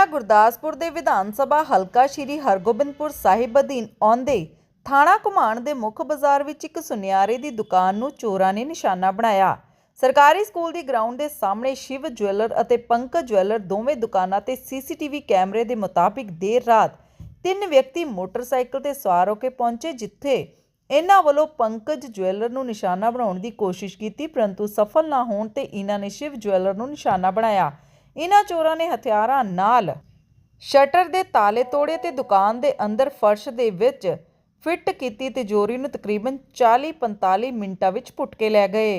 ਜ਼ਿਲ੍ਹਾ ਗੁਰਦਾਸਪੁਰ ਦੇ ਵਿਧਾਨ ਸਭਾ ਹਲਕਾ ਸ਼੍ਰੀ ਹਰਗੋਬਿੰਦਪੁਰ ਸਾਹਿਬ ਅਧੀਨ ਆਉਂਦੇ ਥਾਣਾ ਘੁਮਾਣ ਦੇ ਮੁੱਖ ਬਾਜ਼ਾਰ ਵਿੱਚ ਇੱਕ ਸੁਨਿਆਰੇ ਦੀ ਦੁਕਾਨ ਨੂੰ ਚੋਰਾਂ ਨੇ ਨਿਸ਼ਾਨਾ ਬਣਾਇਆ। ਸਰਕਾਰੀ ਸਕੂਲ ਦੀ ਗਰਾਊਂਡ ਦੇ ਸਾਹਮਣੇ ਸ਼ਿਵ ਜੁਐਲਰ ਅਤੇ ਪੰਕਜ ਜੁਐਲਰ ਦੋਵੇਂ ਦੁਕਾਨਾਂ ਤੇ ਸੀਸੀਟੀਵੀ ਕੈਮਰੇ ਦੇ ਮੁਤਾਬਿਕ ਦੇਰ ਰਾਤ ਤਿੰਨ ਵਿਅਕਤੀ ਮੋਟਰਸਾਈਕਲ ਤੇ ਸਵਾਰ ਹੋ ਕੇ ਪਹੁੰਚੇ, ਜਿੱਥੇ ਇਹਨਾਂ ਵੱਲੋਂ ਪੰਕਜ ਜੁਐਲਰ ਨੂੰ ਨਿਸ਼ਾਨਾ ਬਣਾਉਣ ਦੀ ਕੋਸ਼ਿਸ਼ ਕੀਤੀ, ਪਰੰਤੂ ਸਫਲ ਨਾ ਹੋਣ ਤੇ ਇਹਨਾਂ ਨੇ ਸ਼ਿਵ ਜੁਐਲਰ ਨੂੰ ਨਿਸ਼ਾਨਾ ਬਣਾਇਆ। ਇਹਨਾਂ ਚੋਰਾਂ ਨੇ ਹਥਿਆਰਾਂ ਨਾਲ ਸ਼ਟਰ ਦੇ ਤਾਲੇ ਤੋੜੇ ਤੇ ਦੁਕਾਨ ਦੇ ਅੰਦਰ ਫਰਸ਼ ਦੇ ਵਿੱਚ ਫਿੱਟ ਕੀਤੀ ਤਿਜੋਰੀ ਨੂੰ ਤਕਰੀਬਨ 40-45 ਮਿੰਟਾਂ ਵਿੱਚ ਪੁੱਟ ਕੇ ਲੈ ਗਏ।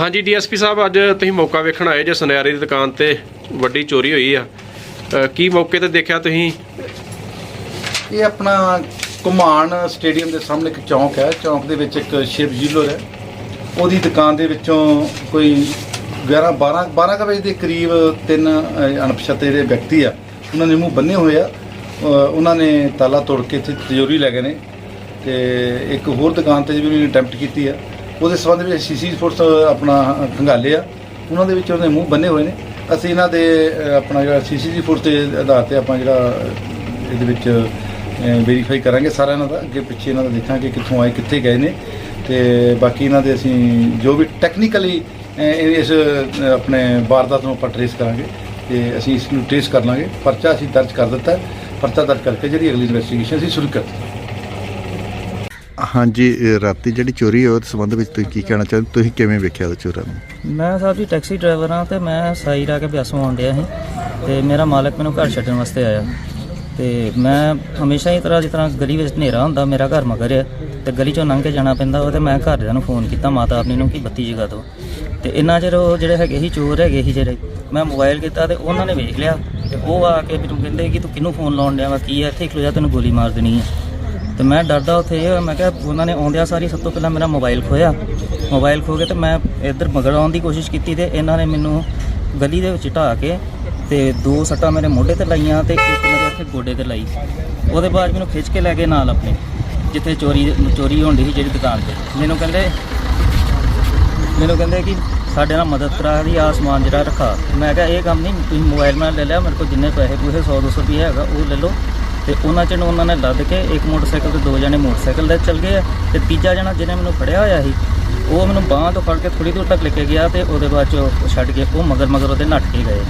ਹਾਂਜੀ ਡੀਐਸਪੀ ਸਾਹਿਬ ਅੱਜ ਤੁਸੀਂ ਮੌਕਾ ਵੇਖਣ ਆਏ ਜੇ ਸੁਨਿਆਰੇ ਦੀ ਦੁਕਾਨ ਤੇ ਵੱਡੀ ਚੋਰੀ ਹੋਈ ਆ। ਅ, ਕੀ ਮੌਕੇ ਤੇ ਦੇਖਿਆ ਤੁਸੀਂ? ਇਹ ਆਪਣਾ ਕੁਮਾਨ ਸਟੇਡੀਅਮ ਦੇ ਸਾਹਮਣੇ ਇੱਕ ਚੌਂਕ ਹੈ। ਚੌਂਕ ਦੇ ਵਿੱਚ ਇੱਕ ਸ਼ਿਵ ਜੀਲਰ ਹੈ। ਉਹਦੀ ਦੁਕਾਨ ਦੇ ਵਿੱਚੋਂ ਕੋਈ 11 12 12 ਕੁ ਵਜੇ ਦੇ ਕਰੀਬ ਤਿੰਨ ਅਹ, ਅਣਪਛਾਤੇ ਜਿਹੜੇ ਵਿਅਕਤੀ ਆ। ਉਹਨਾਂ ਨੇ ਮੂੰਹ ਬੰਨੇ ਹੋਏ ਆ। ਅਹ, ਉਹਨਾਂ ਨੇ ਤਾਲਾ ਤੋੜ ਕੇ ਇੱਥੇ ਤਿਜੋਰੀ ਲੈ ਗਏ ਨੇ। ਤੇ ਇੱਕ ਹੋਰ ਦੁਕਾਨ ਤੇ ਵੀ ਉਹਨੇ ਅਟੈਂਪਟ ਕੀਤੀ ਆ। ਉਹਦੇ ਸੰਬੰਧ ਵਿੱਚ ਸੀਸੀ ਫੋਰਸ ਆਪਣਾ ਖੰਗਾਲੇ ਆ। ਉਹਨਾਂ ਦੇ ਵਿੱਚ ਉਹਨੇ ਮੂੰਹ ਬੰਨੇ ਹੋਏ ਨੇ। ਅਸੀਂ ਇਹਨਾਂ ਦੇ ਆਪਣਾ ਜਿਹੜਾ ਸੀਸੀ ਫੋਰਸ ਦੇ ਆਧਾਰ ਤੇ ਆਪਾਂ ਜਿਹੜਾ ਇਹਦੇ ਵਿੱਚ ਵੈਰੀਫਾਈ ਕਰਾਂਗੇ ਸਾਰਾ ਇਹਨਾਂ ਦਾ। ਅੱਗੇ ਪਿੱਛੇ ਇਹਨਾਂ ਦਾ ਦੇਖਾਂਗੇ ਕਿੱਥੋਂ ਆਏ, ਕਿੱਥੇ ਗਏ ਨੇ। ਤੇ ਬਾਕੀ ਇਹਨਾਂ ਦੇ ਅਸੀਂ ਜੋ ਵੀ ਟੈਕਨੀਕਲੀ ਇਸ ਆਪਣੇ ਵਾਰਦਾਤ ਨੂੰ ਆਪਾਂ ਟ੍ਰੇਸ ਕਰਾਂਗੇ। ਤੇ ਅਸੀਂ ਇਸ ਨੂੰ ਟ੍ਰੇਸ ਕਰ ਲਾਂਗੇ। ਪਰਚਾ ਅਸੀਂ ਦਰਜ ਕਰ ਦਿੱਤਾ। ਪਰਚਾ ਦਰਜ ਕਰਕੇ ਜਿਹੜੀ ਅਗਲੀ ਇਨਵੈਸਟੀਗੇਸ਼ਨ ਅਸੀਂ ਸ਼ੁਰੂ ਕਰ ਦਿੱਤੀ। ਹਾਂਜੀ, ਇਹ ਰਾਤੀ ਜਿਹੜੀ ਚੋਰੀ ਹੋਈ, ਉਹਦੇ ਸੰਬੰਧ ਵਿੱਚ ਤੁਸੀਂ ਕੀ ਕਹਿਣਾ ਚਾਹੁੰਦੇ? ਤੁਸੀਂ ਕਿਵੇਂ ਵੇਖਿਆ ਉਹ ਚੋਰਾਂ ਨੂੰ? ਮੈਂ ਸਾਹਿਬ ਜੀ ਟੈਕਸੀ ਡਰਾਈਵਰ ਹਾਂ ਤੇ ਮੈਂ ਸਾਈਰ ਆ ਕੇ ਬਿਆਸੋਂ ਆਉਣ ਡਿਆ ਸੀ ਤੇ ਮੇਰਾ ਮਾਲਕ ਮੈਨੂੰ ਘਰ ਛੱਡਣ ਵਾਸਤੇ ਆਇਆ। ਤੇ ਮੈਂ ਹਮੇਸ਼ਾ ਹੀ ਤਰ੍ਹਾਂ ਜਿਸ ਤਰ੍ਹਾਂ ਗਲੀ ਵਿੱਚ ਹਨੇਰਾ ਹੁੰਦਾ, ਮੇਰਾ ਘਰ ਮਗਰ ਹੈ ਤੇ ਗਲੀ ਚੋਂ ਲੰਘ ਕੇ ਜਾਣਾ ਪੈਂਦਾ ਵਾ ਤੇ ਮੈਂ ਘਰਦਿਆਂ ਨੂੰ ਫੋਨ ਕੀਤਾ, ਮਾਤਾ ਆਪਣੀ ਨੂੰ ਕਿ ਬੱਤੀ ਜਗਾ ਦਿਓ। ਤੇ ਇੰਨਾ ਚਿਰ ਉਹ ਜਿਹੜੇ ਹੈਗੇ ਸੀ, ਚੋਰ ਹੈਗੇ ਸੀ ਜਿਹੜੇ, ਮੈਂ ਮੋਬਾਈਲ ਕੀਤਾ ਤੇ ਉਹਨਾਂ ਨੇ ਵੇਖ ਲਿਆ ਤੇ ਉਹ ਆ ਕੇ ਮੈਨੂੰ ਕਹਿੰਦੇ ਕਿ ਤੂੰ ਕਿਹਨੂੰ ਫੋਨ ਲਾਉਣ ਡਿਆ ਵਾ, ਕੀ ਹੈ ਇੱਥੇ ਖਲੋ ਜਾ ਤੈਨੂੰ ਗੋਲੀ ਮਾਰ ਦੇਣੀ ਹੈ ਤੇ ਮੈਂ ਡਰਦਾ ਉੱਥੇ ਇਹ ਹੋਇਆ, ਮੈਂ ਕਿਹਾ ਉਹਨਾਂ ਨੇ ਆਉਂਦਿਆਂ ਸਾਰੀ ਸਭ ਤੋਂ ਪਹਿਲਾਂ ਮੇਰਾ ਮੋਬਾਈਲ ਖੋਇਆ ਮੋਬਾਈਲ ਖੋ ਕੇ ਤੇ ਮੈਂ ਇੱਧਰ ਮਗਰ ਆਉਣ ਦੀ ਕੋਸ਼ਿਸ਼ ਕੀਤੀ ਤੇ ਇਹਨਾਂ ਨੇ ਮੈਨੂੰ ਗਲੀ ਦੇ ਵਿੱਚ ਢਾਹ ਕੇ ਤੇ ਦੋ ਸੱਟਾਂ ਮੇਰੇ ਮੋਢੇ ਤੇ ਲਾਈਆਂ ਤੇ ਇੱਕ ਮੇਰੇ ਇੱਥੇ ਗੋਡੇ ਤੇ ਲਾਈ। ਉਹਦੇ ਬਾਅਦ ਮੈਨੂੰ ਖਿੱਚ ਕੇ ਲੈ ਗਏ ਨਾਲ ਆਪਣੇ ਜਿੱਥੇ ਚੋਰੀ ਚੋਰੀ ਹੁੰਦੀ ਸੀ ਜਿਹੜੀ ਦੁਕਾਨ ਤੇ। ਮੈਨੂੰ ਕਹਿੰਦੇ ਮੈਨੂੰ ਕਹਿੰਦੇ ਕਿ ਸਾਡੇ ਨਾਲ ਮਦਦ ਕਰਾ ਦੀ ਆ ਸਮਾਨ ਜਿਹੜਾ ਰੱਖਾ। ਮੈਂ ਕਿਹਾ ਇਹ ਕੰਮ ਨਹੀਂ ਤੁਸੀਂ ਮੋਬਾਈਲ ਮੈਂ ਲੈ ਲਿਆ ਮੇਰੇ ਕੋਲ ਜਿੰਨੇ ਪੈਸੇ ਪੂਸੇ 100 200 ਰੁਪਏ ਹੈਗਾ ਉਹ ਲੈ ਲਓ। ਤੇ ਉਹਨਾਂ ਚ ਉਹਨਾਂ ਨੇ ਲੱਦ ਕੇ ਇੱਕ ਮੋਟਰਸਾਈਕਲ ਤੇ ਦੋ ਜਣੇ ਮੋਟਰਸਾਈਕਲ ਤੇ ਚੱਲ ਗਏ ਆ ਤੇ ਤੀਜਾ ਜਣਾ ਜਿਹਨੇ ਮੈਨੂੰ ਫੜਿਆ ਹੋਇਆ ਸੀ ਉਹ ਮੈਨੂੰ ਬਾਹਾਂ ਤੋਂ ਫੜ ਕੇ ਥੋੜੀ ਦੂਰ ਤੱਕ ਲੈ ਕੇ ਗਿਆ ਤੇ ਉਹਦੇ ਬਾਅਦ ਚ ਉਹ ਛੱਡ ਕੇ ਉਹ ਮਗਰ ਮਗਰ ਉਹਦੇ ਨੱਠ ਕੇ ਗਏ।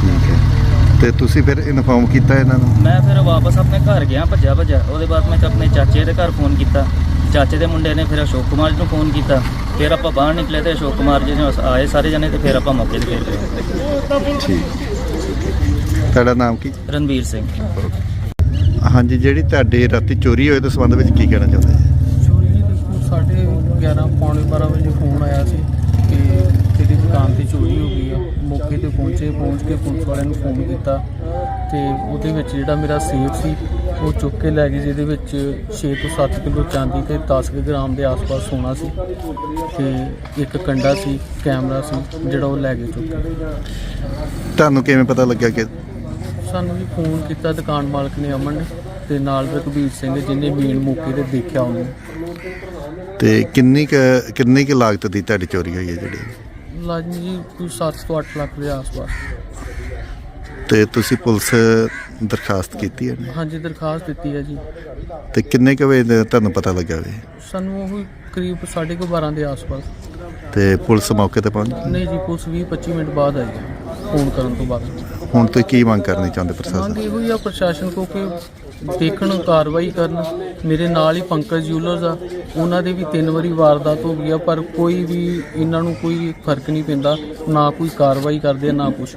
ਠੀਕ ਹੈ। ਤੇ ਤੁਸੀਂ ਫਿਰ ਇਨਫੋਰਮ ਕੀਤਾ ਇਹਨਾਂ ਨੂੰ? ਮੈਂ ਫਿਰ ਵਾਪਸ ਆਪਣੇ ਘਰ ਗਿਆ ਭੱਜਾ ਭੱਜਾ ਉਹਦੇ ਬਾਅਦ ਮੈਂ ਆਪਣੇ ਚਾਚੇ ਦੇ ਘਰ ਫੋਨ ਕੀਤਾ। ਚਾਚੇ ਦੇ ਮੁੰਡੇ ਨੇ ਫਿਰ ਅਸ਼ੋਕ ਕੁਮਾਰ ਜੀ ਨੂੰ ਫੋਨ ਕੀਤਾ। ਫਿਰ ਆਪਾਂ ਬਾਹਰ ਨਿਕਲੇ ਤੇ ਅਸ਼ੋਕ ਕੁਮਾਰ ਜੀ ਨੇ ਆਏ ਸਾਰੇ ਜਣੇ ਤੇ ਫਿਰ ਆਪਾਂ ਮੌਕੇ ਤੇ ਗਏ ਠੀਕ। ਤੁਹਾਡਾ ਨਾਮ ਕੀ? ਰਣਵੀਰ ਸਿੰਘ। ਹਾਂਜੀ ਜਿਹੜੀ ਤੁਹਾਡੇ ਰਾਤੀ ਚੋਰੀ ਹੋਈ ਉਹਦੇ ਸੰਬੰਧ ਵਿੱਚ ਕੀ ਕਹਿਣਾ ਚਾਹੁੰਦੇ ਜੀ? ਚੋਰੀ ਦੀ ਦੇਖੋ ਸਾਡੇ 11 ਪੌਣੇ 12 ਵਜੇ ਫੋਨ ਆਇਆ ਸੀ ਕਿ ਤੇਰੀ ਦੁਕਾਨ ਤੇ ਚੋਰੀ ਹੋ ਗਈ ਆ। ਮੌਕੇ ਤੇ ਪਹੁੰਚੇ ਪਹੁੰਚ ਕੇ ਪੁਲਿਸ ਵਾਲਿਆਂ ਨੂੰ ਫੋਨ ਕੀਤਾ ਤੇ ਉਹਦੇ ਵਿੱਚ ਜਿਹੜਾ ਮੇਰਾ ਸੇਫ ਸੀ ਉਹ ਚੁੱਕ ਕੇ ਲੈ ਗਏ ਜਿਹਦੇ ਵਿੱਚ 6 ਤੋਂ 7 ਕਿਲੋ ਚਾਂਦੀ ਤੇ 10 ਕੁ ਗ੍ਰਾਮ ਦੇ ਆਸ-ਪਾਸ ਸੋਨਾ ਸੀ ਤੇ ਇੱਕ ਕੰਡਾ ਸੀ ਕੈਮਰਾ ਸੀ ਜਿਹੜਾ ਉਹ ਲੈ ਗਏ ਚੁੱਕ ਕੇ ਤੁਹਾਨੂੰ ਕਿਵੇਂ ਪਤਾ ਲੱਗਿਆ ਕਿ ਸਾਨੂੰ ਵੀ ਫੋਨ ਕੀਤਾ ਦੁਕਾਨ ਮਾਲਕ ਨੇ ਅਮਨ ਨੇ ਤੇ ਨਾਲ ਰਘਬੀਰ ਸਿੰਘ ਜਿਹਨੇ ਮੇਨ ਮੌਕੇ ਤੇ ਦੇਖਿਆ ਉਹਨੂੰ। ਤੇ ਕਿੰਨੀ ਕਿੰਨੀ ਕੁ ਲਾਗਤ ਦੀ ਤੁਹਾਡੀ ਚੋਰੀ ਹੋਈ ਹੈ ਜਿਹੜੀ? ਲਾਜ਼ਮੀ ਜੀ ਕੋਈ 7 ਤੋਂ 8 ਲੱਖ ਦੇ ਆਸ-ਪਾਸ। ਤੇ ਤੁਸੀਂ ਪੁਲਿਸ ਦਰਖਾਸਤ ਕੀਤੀ ਹੈ? ਨਾ? ਹਾਂਜੀ ਦਰਖਾਸਤ ਦਿੱਤੀ ਹੈ ਜੀ। ਤੇ ਕਿੰਨੇ ਕੁ ਵਜੇ ਦਾ ਤੁਹਾਨੂੰ ਪਤਾ ਲੱਗਾ ਵੇ ਸਾਨੂੰ ਉਹ ਕਰੀਬ 12:30 ਦੇ ਆਸ-ਪਾਸ। ਤੇ ਪੁਲਿਸ ਮੌਕੇ ਤੇ ਪਹੁੰਚ ਗਈ? ਨਹੀਂ ਜੀ ਪੁਲਿਸ 20-25 ਮਿੰਟ ਬਾਅਦ ਆਈ ਹੈ ਫੋਨ ਕਰਨ ਤੋਂ ਬਾਅਦ। ਹੁਣ ਤੁਸੀਂ ਕੀ ਮੰਗ ਕਰਨੀ ਚਾਹੁੰਦੇ ਮੰਗ ਪ੍ਰਸ਼ਾਸਨ ਇਹੋ ਹੀ ਆ ਪ੍ਰਸ਼ਾਸਨ ਕੋ ਕਿ ਦੇਖਣ ਕਾਰਵਾਈ ਕਰਨ। ਮੇਰੇ ਨਾਲ ਹੀ ਪੰਕਜ ਜੂਲਰਸ ਆ। ਉਹਨਾਂ ਦੇ ਵੀ ਤਿੰਨ ਵਾਰੀ ਵਾਰਦਾਤ ਹੋ ਗਈ ਆ ਪਰ ਕੋਈ ਵੀ ਇਹਨਾਂ ਨੂੰ ਕੋਈ ਫ਼ਰਕ ਨਹੀਂ ਪੈਂਦਾ। ਨਾ ਕੋਈ ਕਾਰਵਾਈ ਕਰਦੇ ਆ ਨਾ ਕੁਛ।